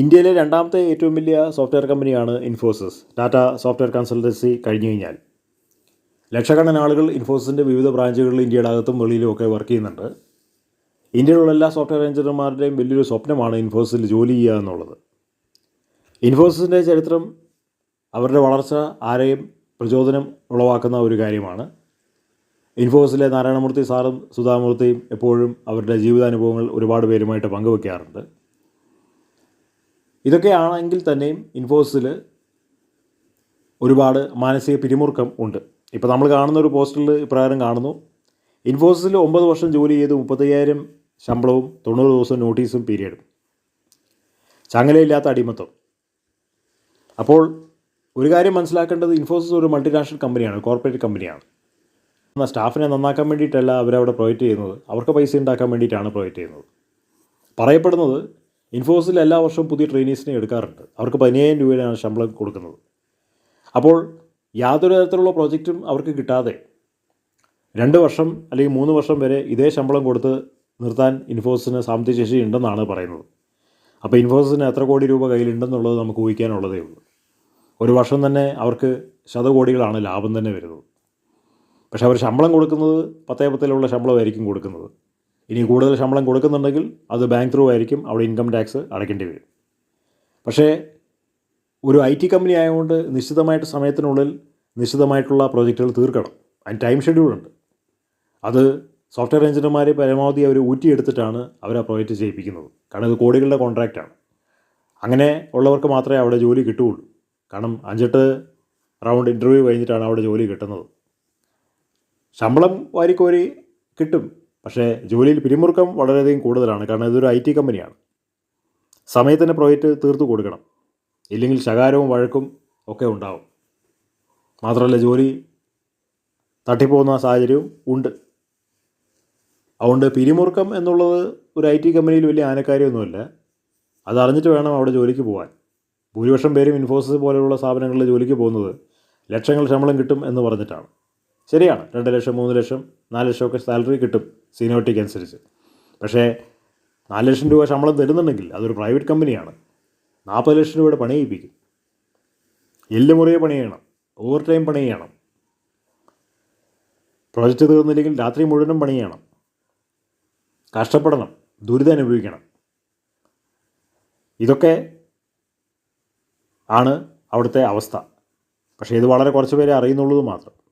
ഇന്ത്യയിലെ രണ്ടാമത്തെ ഏറ്റവും വലിയ സോഫ്റ്റ്വെയർ കമ്പനിയാണ് ഇൻഫോസിസ് ടാറ്റ സോഫ്റ്റ്വെയർ കൺസൾട്ടൻസി കഴിഞ്ഞു കഴിഞ്ഞാൽ. ലക്ഷക്കണക്കിന് ആളുകൾ ഇൻഫോസിസിന്റെ വിവിധ ബ്രാഞ്ചുകളിൽ ഇന്ത്യയുടെ അകത്തും വെളിയിലും ഒക്കെ വർക്ക് ചെയ്യുന്നുണ്ട്. ഇന്ത്യയിലുള്ള എല്ലാ സോഫ്റ്റ്വെയർ എഞ്ചിനീയർമാരുടെയും വലിയൊരു സ്വപ്നമാണ് ഇൻഫോസിസിൽ ജോലി ചെയ്യുക എന്നുള്ളത്. ഇൻഫോസിസിന്റെ ചരിത്രം അവരുടെ വളർച്ച ആരെയും പ്രചോദനം ഉളവാക്കുന്ന ഒരു കാര്യമാണ്. ഇൻഫോസിലെ നാരായണമൂർത്തി സാറും സുധാമൂർത്തിയും എപ്പോഴും അവരുടെ ജീവിതാനുഭവങ്ങൾ ഒരുപാട് പേരുമായിട്ട് പങ്കുവെക്കാറുണ്ട്. ഇതൊക്കെയാണെങ്കിൽ തന്നെയും ഇൻഫോസിൽ ഒരുപാട് മാനസിക പിരിമുറുക്കം ഉണ്ട്. ഇപ്പോൾ നമ്മൾ കാണുന്ന ഒരു പോസ്റ്റിൽ ഇപ്രകാരം കാണുന്നു. ഇൻഫോസിൽ ഒമ്പത് വർഷം ജോലി ചെയ്ത് മുപ്പത്തയ്യായിരം ശമ്പളവും തൊണ്ണൂറ് ദിവസം നോട്ടീസും പീരീഡും ചങ്ങലയില്ലാത്ത അടിമത്തം. അപ്പോൾ ഒരു കാര്യം മനസ്സിലാക്കേണ്ടത് ഇൻഫോസിസ് ഒരു മൾട്ടിനാഷണൽ കമ്പനിയാണ് കോർപ്പറേറ്റ് കമ്പനിയാണ്. എന്നാൽ സ്റ്റാഫിനെ നന്നാക്കാൻ വേണ്ടിയിട്ടല്ല അവരവിടെ പ്രൊവൈഡ് ചെയ്യുന്നത് അവർക്ക് പൈസ ഉണ്ടാക്കാൻ വേണ്ടിയിട്ടാണ് പ്രൊവൈഡ് ചെയ്യുന്നത്. പറയപ്പെടുന്നത് ഇൻഫോസിൽ എല്ലാ വർഷവും പുതിയ ട്രെയിനീസിനെ എടുക്കാറുണ്ട്. അവർക്ക് പതിനയ്യായിരം രൂപയാണ് ശമ്പളം കൊടുക്കുന്നത്. അപ്പോൾ യാതൊരു തരത്തിലുള്ള പ്രോജക്റ്റും അവർക്ക് കിട്ടാതെ രണ്ട് വർഷം അല്ലെങ്കിൽ മൂന്ന് വർഷം വരെ ഇതേ ശമ്പളം കൊടുത്ത് നിർത്താൻ ഇൻഫോസിന് സാമ്പത്തിക ശേഷി ഉണ്ടെന്നാണ് പറയുന്നത്. അപ്പോൾ ഇൻഫോസിന് എത്ര കോടി രൂപ കയ്യിലുണ്ടെന്നുള്ളത് നമുക്ക് ഊഹിക്കാനുള്ളതേ ഉള്ളൂ. ഒരു വർഷം തന്നെ അവർക്ക് ശതകോടികളാണ് ലാഭം തന്നെ വരുന്നത്. പക്ഷേ അവർ ശമ്പളം കൊടുക്കുന്നത് പത്തേ പത്തിലുള്ള ശമ്പളമായിരിക്കും കൊടുക്കുന്നത്. ഇനി കൂടുതൽ ശമ്പളം കൊടുക്കുന്നുണ്ടെങ്കിൽ അത് ബാങ്ക് ത്രൂ ആയിരിക്കും അവിടെ ഇൻകം ടാക്സ് അടയ്ക്കേണ്ടി വരും. പക്ഷേ ഒരു ഐ ടി കമ്പനി ആയതുകൊണ്ട് നിശ്ചിതമായിട്ട് സമയത്തിനുള്ളിൽ നിശ്ചിതമായിട്ടുള്ള പ്രോജക്റ്റുകൾ തീർക്കണം. അതിന് ടൈം ഷെഡ്യൂളുണ്ട് അത് സോഫ്റ്റ്വെയർ എഞ്ചിനീയർമാർ പരമാവധി അവർ ഊറ്റിയെടുത്തിട്ടാണ് അവർ ആ പ്രോജക്റ്റ് ചെയ്യിപ്പിക്കുന്നത്. കാരണം ഇത് കോടികളുടെ കോൺട്രാക്റ്റാണ് അങ്ങനെ ഉള്ളവർക്ക് മാത്രമേ അവിടെ ജോലി കിട്ടുകയുള്ളൂ. കാരണം അഞ്ചെട്ട് റൗണ്ട് ഇന്റർവ്യൂ കഴിഞ്ഞിട്ടാണ് അവിടെ ജോലി കിട്ടുന്നത്. ശമ്പളം വാരിക്കോരി കിട്ടും. പക്ഷേ ജോലിയിൽ പിരിമുറുക്കം വളരെയധികം കൂടുതലാണ്. കാരണം ഇതൊരു ഐ ടി കമ്പനിയാണ്. സമയത്തിന് പ്രോജക്റ്റ് തീർത്തു കൊടുക്കണം. ഇല്ലെങ്കിൽ ശകാരവും വഴക്കും ഒക്കെ ഉണ്ടാവും. മാത്രമല്ല ജോലി തട്ടിപ്പോകുന്ന സാഹചര്യവും ഉണ്ട്. അതുകൊണ്ട് പിരിമുറുക്കം എന്നുള്ളത് ഒരു ഐ ടി കമ്പനിയിൽ വലിയ ആനക്കാര്യമൊന്നുമല്ല. അതറിഞ്ഞിട്ട് വേണം അവിടെ ജോലിക്ക് പോകാൻ. ഭൂരിപക്ഷം പേരും ഇൻഫോസിസ് പോലെയുള്ള സ്ഥാപനങ്ങളിൽ ജോലിക്ക് പോകുന്നത് ലക്ഷങ്ങൾ ശമ്പളം കിട്ടും എന്ന് പറഞ്ഞിട്ടാണ്. ശരിയാണ്. രണ്ട് ലക്ഷം മൂന്ന് ലക്ഷം നാല് ലക്ഷമൊക്കെ സാലറി കിട്ടും സീനിയോറിറ്റിക്ക് അനുസരിച്ച്. പക്ഷേ നാല് ലക്ഷം രൂപ ശമ്പളം തരുന്നുണ്ടെങ്കിൽ അതൊരു പ്രൈവറ്റ് കമ്പനിയാണ് നാൽപ്പത് ലക്ഷം രൂപയുടെ പണി ചെയ്യിപ്പിക്കും. എല്ല് മുറിയെ പണി ചെയ്യണം. ഓവർ ടൈം പണി ചെയ്യണം. പ്രോജക്റ്റ് തീർന്നില്ലെങ്കിൽ രാത്രി മുഴുവനും പണി ചെയ്യണം. കഷ്ടപ്പെടണം. ദുരിതം അനുഭവിക്കണം. ഇതൊക്കെ ആണ് അവിടുത്തെ അവസ്ഥ. പക്ഷേ ഇത് വളരെ കുറച്ച് പേരെ അറിയുന്നുള്ളത് മാത്രം.